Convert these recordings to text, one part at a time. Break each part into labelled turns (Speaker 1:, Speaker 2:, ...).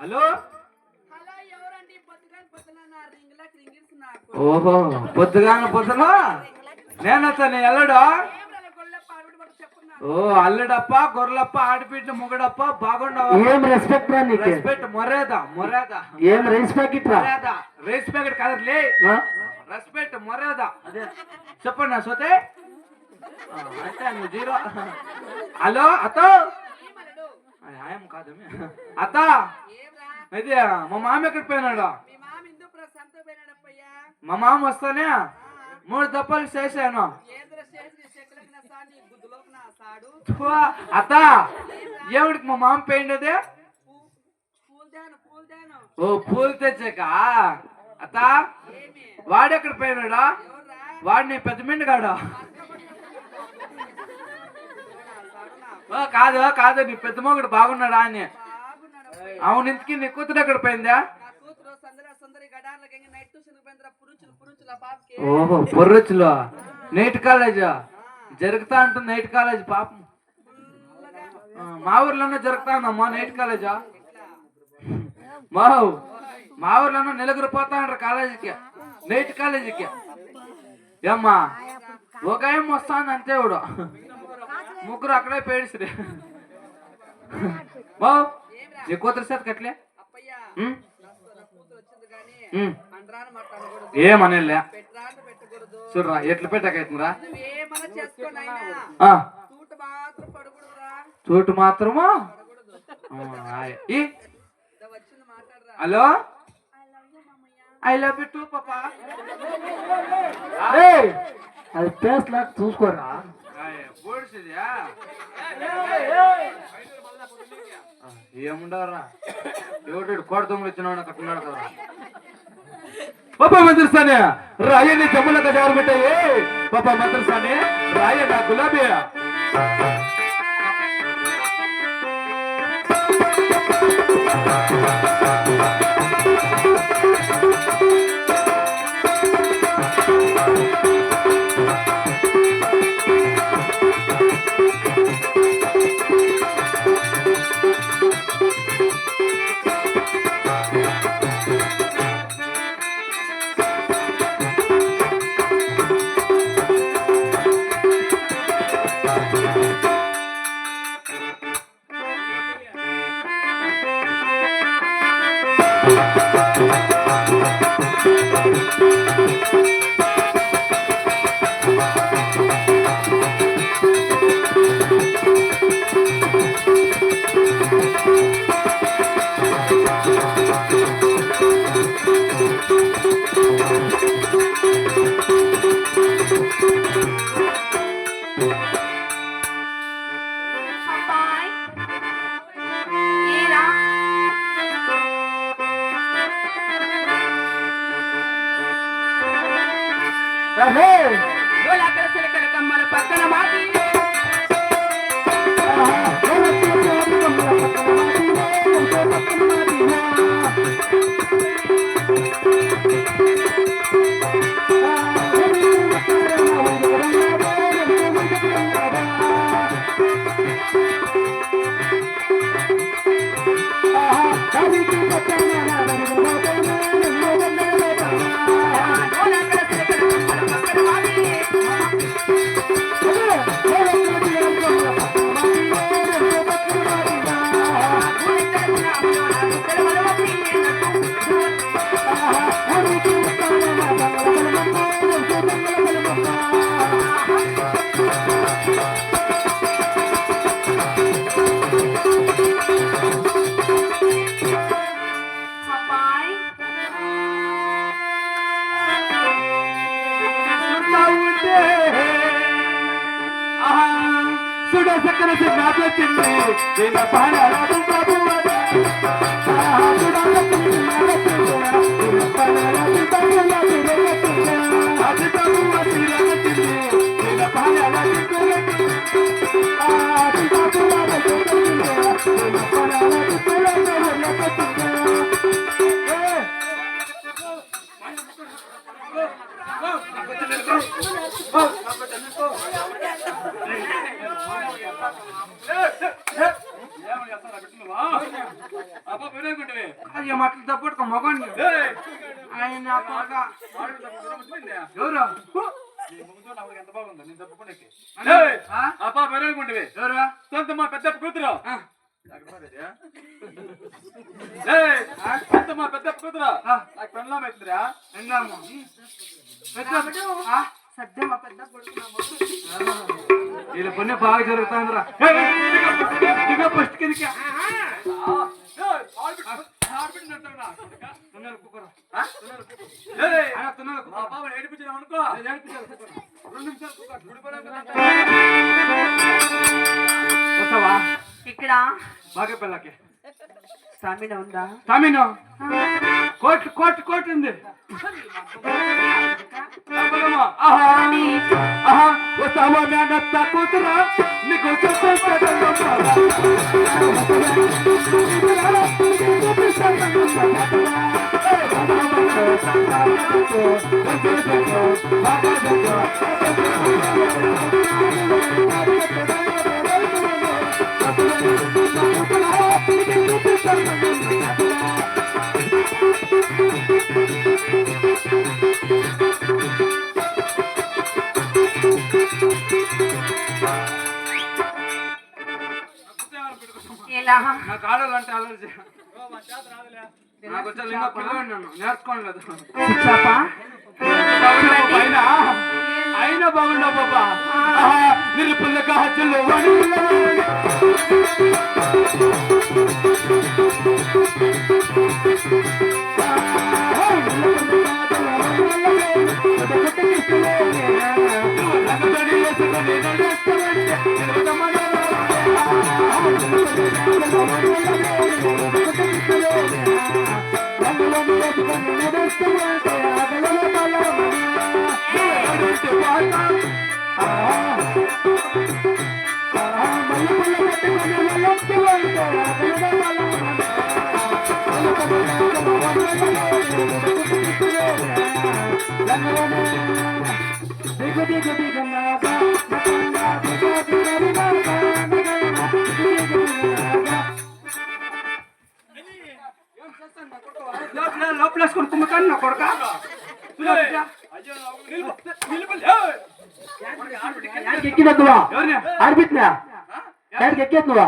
Speaker 1: Hello? ఓహో పొద్దుగాన పొద్దున? నేనతను ఎల్లడు? ఓ అల్లుడప్ప గొర్రెలప్ప ఆడిపిట్ట ముగడప్ప బాగుండవా
Speaker 2: ఏం రెస్పెక్ట్ రా నీకు?
Speaker 1: రెస్పెక్ట్ మొరేదా మొరేదా
Speaker 2: ఏం రెస్పెక్ట్ రా?
Speaker 1: మొరేదా రెస్పెక్ట్ కదలే.
Speaker 2: ఆ?
Speaker 1: రెస్పెక్ట్ మొరేదా అదే. చెప్పండి నా సోతే. అంటే నువ్వు జీరో. హలో అత్త
Speaker 3: ఏమన్నాడు
Speaker 1: ఆయం కాదు అత్త
Speaker 3: ఏమ్రా
Speaker 1: ఇది మా మామ ఎక్కడ పోయినాడు?
Speaker 3: మా మామ
Speaker 1: వస్తానే? మూడు దప్పలు చేశాను. అత్త ఏమిడికి మా మామ పోయిండదే?
Speaker 3: పూ- పూల్దాను పూల్దాను
Speaker 1: ఓ పూలు తెచ్చాక? అత్త వాడెక్కడ పోయినాడా? వాడు నీ పెద్ద మిండగాడు ఓ కాదు కాదు నీ పెద్ద మొగుడు బాగున్నాడా అని. అవును ఇంతకీ నీ కూతురు ఎక్కడ పోయిందా? ఓహో పొర్రొచ్చులో నైట్ కాలేజ్? జరుగుతా ఉంటుంది నైట్ కాలేజ్ పాపం. మా ఊర్లోనే జరుగుతా ఉందమ్మా నైట్ కాలేజా? మా మా ఊర్లోనే నలుగురు పోతా ఉంటారు కాలేజీకి. నైట్ కాలేజీకి. ఏమ్మా? ఒక ఏం వస్తాను అంతే ఇప్పుడు ముగ్గురు అక్కడే పేడిసిరి. బావు నీ కూతురు చేత కట్లే ఏమనేలే. చూడరా ఎట్ల పెట్టకైతుందిరా చోటు మాత్రము? హలో
Speaker 3: I love you, మామయ్య.
Speaker 1: ఐ లవ్ యూ టూ పాపా.
Speaker 2: అది పేస్ట్ లాగా చూసుకోరా?
Speaker 1: ఏముండవరా ఎవడు కోట దొంగలు వచ్చినాడు కట్టున్నాడు కదా పాప మంత్రిస్తానే రాయని జమ్ముల కజారు పెట్టాయి పాప మంత్రిస్తానే రాయ నా సుడ సక్కన నాకొచ్చింది నేను పాడ బాబు అది
Speaker 4: అంటే,
Speaker 5: ఏయ్!
Speaker 4: ఆ?
Speaker 5: అబ్బా వినకుంటివి.
Speaker 4: ఎవరు
Speaker 5: సొంత మా పెద్ద కూతురు.
Speaker 4: ఆ,
Speaker 5: ఏయ్! సొంత మా పెద్ద కూతురు. నాకు పెళ్ళాం అవుతుందిరా
Speaker 4: ఎందాము పెద్ద ఆ?
Speaker 6: సద్దే మా పెద్ద కొడుకు నా మొగుడు.
Speaker 4: వీళ్ళ పని బాగా జరుగుతుందిరా. ఫస్ట్ కిందకి.
Speaker 5: ఏడిపించినాం అనుకో.
Speaker 4: రెండు నిమిషాలు
Speaker 6: ఇక్కడ
Speaker 4: బాగా పిల్లకి
Speaker 6: స్టామినా ఉందా
Speaker 4: తమిను కోట్లు కోట్లు కోట్లు ఉంది. वसावा म्यानाचा कुत्रा निघूचा Thank you.
Speaker 6: ఎలా
Speaker 4: నాకు ఆడాలంటే అలర్జీ నాకు వచ్చా ఇంకా పిల్లవాడిని నన్ను నేర్చుకోండి లేదు
Speaker 6: చాపా?
Speaker 4: అయినా అయినా బాగుండవు బాబా పుల్లక హత్యలు ಲೋಪ್ಲಾಸ್ಕೊಂಡು ತುಂಬಕನ್ ನಾ ಕೊಡ್ಕ
Speaker 2: ಯಾರಿಗೆ ಎಕ್ಕಿದತ್ವ ಆಡ್ಬಿಟ್ನ
Speaker 4: ಯಾರಿಗೆ ಗೌರ್ಮೆಂಟ್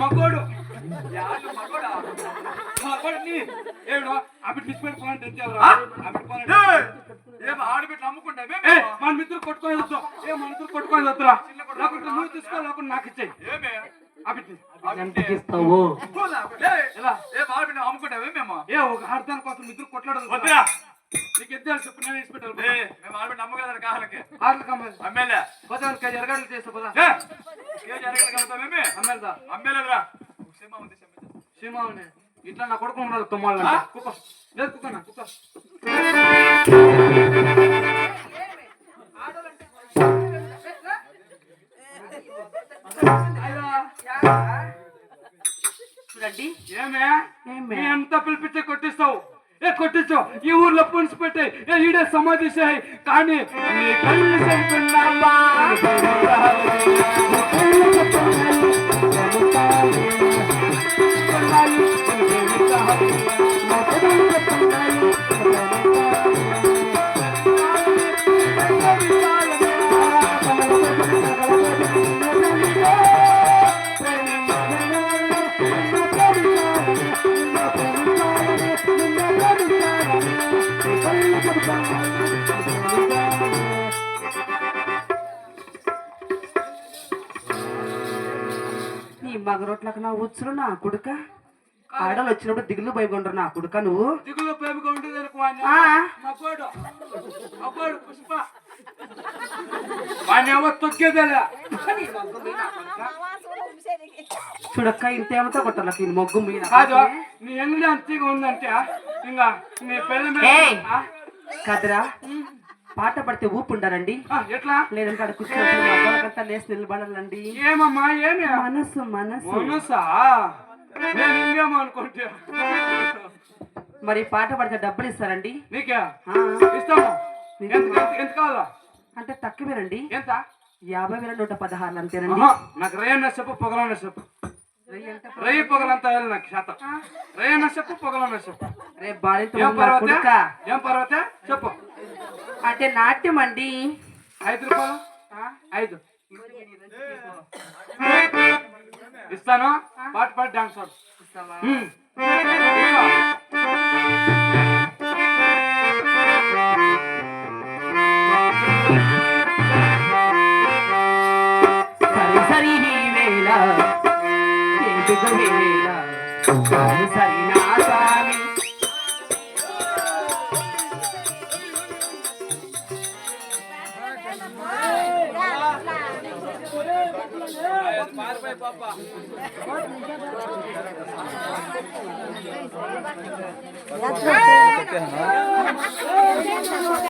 Speaker 4: ಮಗೋಡು ಯಾರು ಮಗೋಡ? పాయింట్
Speaker 5: ఆడబిడ్డ అమ్ముకుంటా
Speaker 4: మన మిత్రులు కొట్టుకొని వస్తాం ఏ మన ఇద్దరు కొట్టుకొని వస్తురా లేకుంటే నువ్వు తీసుకో లేకుంటే నాకు ఇచ్చేయి.
Speaker 5: ఏమే? ఏ!
Speaker 4: ఏ ఒక ఆడదాని కోసం ఇద్దరు కొట్లాడదు
Speaker 5: వద్దురా.
Speaker 4: నీకు చెప్పు నేను
Speaker 5: ఏ, మేము ఆడబిడ్డ అమ్మగలరు కాళ్ళకి?
Speaker 4: కమ్మాలి.
Speaker 5: అమ్మేలే.
Speaker 4: పోతాను కేజీ ఎరగడలు చేస్తా పోదా
Speaker 5: ఏ, కేజీ అరగలు కలుగుతామేమి
Speaker 4: అమ్మేదా
Speaker 5: అమ్మేలేదురా సినిమా ఉంది సినిమా
Speaker 4: సీమావుని ఇట్లా నా కొడుకు ఉన్నాడు తుమ్మాలి? కుక్క. లేదు కుక్క నా కుక్క.
Speaker 6: చూడండి.
Speaker 4: ఏమే? ఎంత పిలిపించే కొట్టిస్తావు? ఏ కొట్టించావు ఈ ఊర్లో పునిసి పెట్టాయి ఏ ఈడే సమాధి చేయి. కానీ నీ కళ్ళు
Speaker 6: మగరొట్లకు నా ఉచ్చులు నా కుడుక? ఆడలు వచ్చినప్పుడు దిగులు భయపడరు నా కుడుక నువ్వు?
Speaker 4: దిగులో పుష్ప.
Speaker 6: చూడక్క ఇంతేమతో కొట్టాల ఈ మొగ్గు మీద
Speaker 4: కాదు నీ ఎంగిలి అంతగా ఉందంటే ఇంకా నీ?
Speaker 6: కదరా. పాట పడితే ఊపు ఉండాలండి
Speaker 4: ఎట్లా?
Speaker 6: లేదంటే అక్కడ మగవాళ్ళకంతా లేచి నిలబడాలండి
Speaker 4: ఏమమ్మా ఏమి?
Speaker 6: మనసు మనసు.
Speaker 4: మనసా? మరి పాట పాడితే డబ్బులు ఇస్తారండి. అంటే తక్కువేనండి.
Speaker 6: ఎంత?
Speaker 4: యాభై వేల నూట పదహారులు అంతేనండి.
Speaker 6: నాకు రేయన్న చెప్పు పొగలన్న చెప్పు? రేయి పొగలంతా నాకు శాతం. రేయన్న చెప్పు పొగలన్న చెప్పు.
Speaker 4: రేపు బాలింత
Speaker 6: ఏం పర్వతే? ఏం పర్వతే? చెప్పు.
Speaker 4: అంటే నాట్యం అండి.
Speaker 6: ఐదు రూపాయలు? ఐదు. ఇస్తాను. పాట పాట డాన్స్
Speaker 4: ఇస్తావా? సరి సరి వేళ సరి पापा